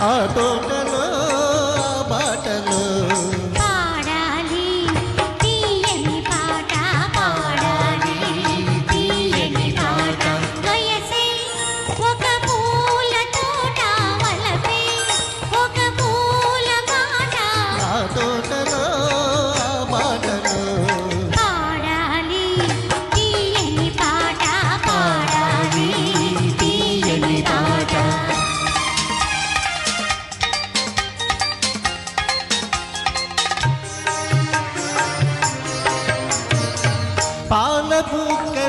ఆ తోటలో బాట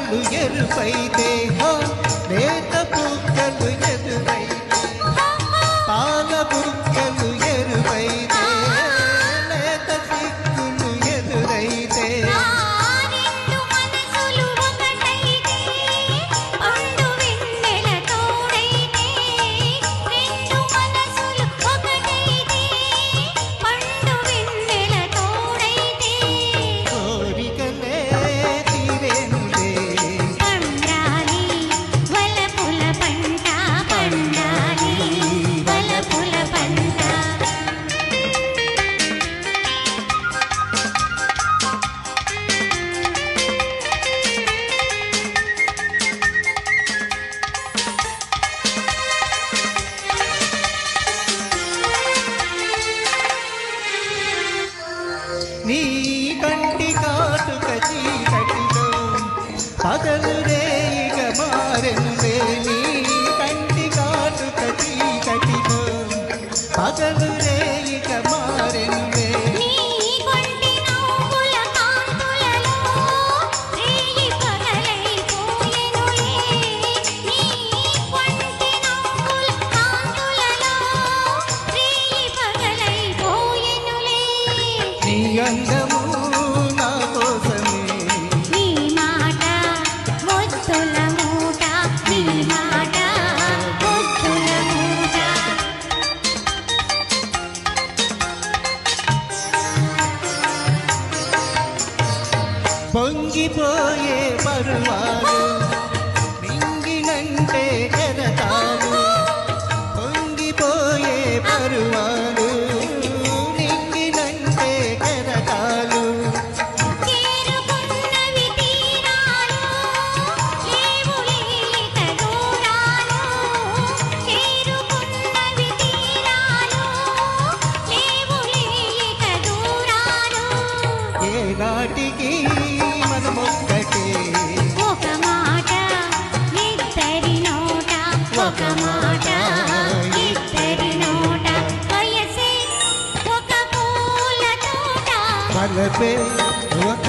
కలు ఎరుపైతే హేతపు కలు నీ కంటి అందము మాట మొత్తుల మాట మొత్తుల మూట పొంగిపోయే పరువాలు మింగినంటే ఎరతాలు పొంగిపోయే పరువాలు మనమొక్కటికి మనమొక్కటే. ఒక మాట ఇద్దరి నోట ఒక ఒక